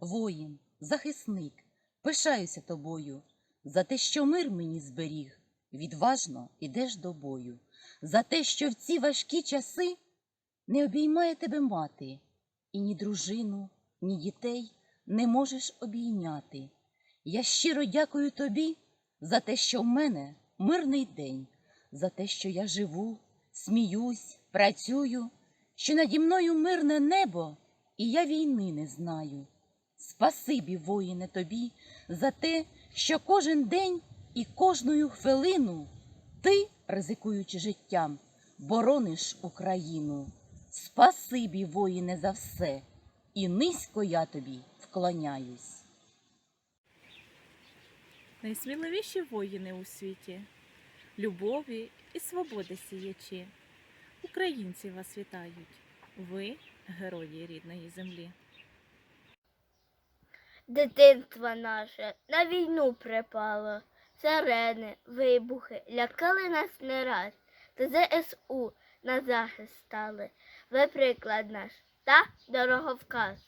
воїн, захисник, пишаюся тобою, за те, що мир мені зберіг, відважно ідеш до бою, за те, що в ці важкі часи не обіймає тебе мати, і ні дружину, ні дітей не можеш обійняти. Я щиро дякую тобі за те, що в мене мирний день, за те, що я живу, сміюсь, працюю, що наді мною мирне небо, і я війни не знаю. Спасибі, воїне, тобі, за те, що кожен день і кожною хвилину ти, ризикуючи життям, борониш Україну. Спасибі, воїне, за все, і низько я тобі вклоняюсь. Найсміливіші воїни у світі, любові і свободи сіячі. Українці вас вітають. Ви герої рідної землі. Дитинство наше на війну припало. Сирени, вибухи лякали нас не раз. Та ЗСУ на захист стали. Ви приклад наш та дороговказ.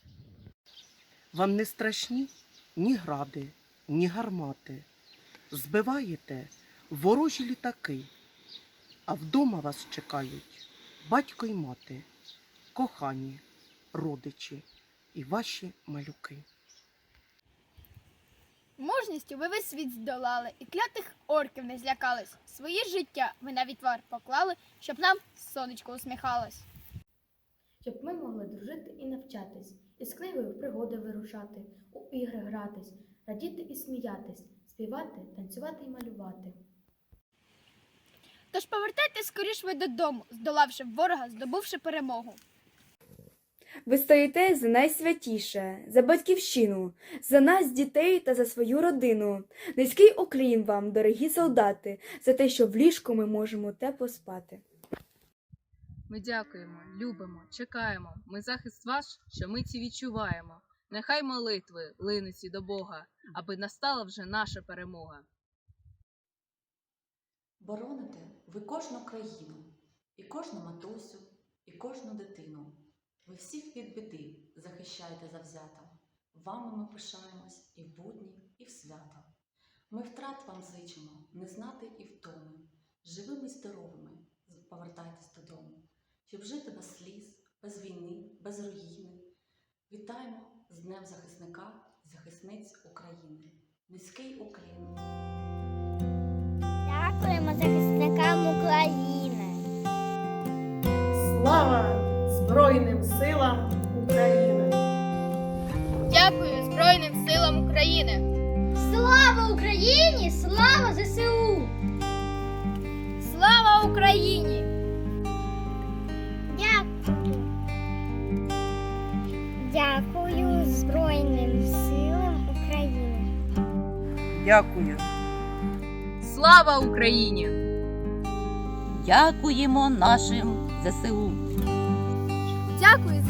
Вам не страшні ні гради, ні гармати. Збиваєте ворожі літаки, а вдома вас чекають батько й мати, кохані, родичі і ваші малюки. Мужністю ви весь світ здолали і клятих орків не злякались. Своє життя ви на відвар поклали, щоб нам сонечко усміхалось. щоб ми могли дружити і навчатись, із книгою в пригоди вирушати, у ігри гратись, радіти і сміятись, співати, танцювати і малювати. Тож повертайтесь скоріш ви додому, здолавши ворога, здобувши перемогу. Ви стоїте за найсвятіше, за батьківщину, за нас, дітей та за свою родину. Низький уклін вам, дорогі солдати, за те, що в ліжку ми можемо тепло спати. Ми дякуємо, любимо, чекаємо. Ми захист ваш, що ми ці відчуваємо. Нехай молитви линуться до Бога, аби настала вже наша перемога. Бороните ви кожну країну, і кожну матусю, і кожну дитину. Ви всіх від біди захищаєте завзято. Вами ми пишаємось і в будні, і в свята. Ми втрат вам зичимо, не знати і втоми. Живими й здоровими повертайтесь додому, щоб жити без сліз, без війни, без руїни. Вітаємо з Днем захисника і захисниць України. Низький уклін. Дякуємо захисникам України. Слава Збройним силам України! Дякую Збройним силам України! Слава Україні! Слава ЗСУ! Слава Україні! Дякую. Дякую Збройним силам України. Дякую. Слава Україні! Дякуємо нашим ЗСУ. Дякую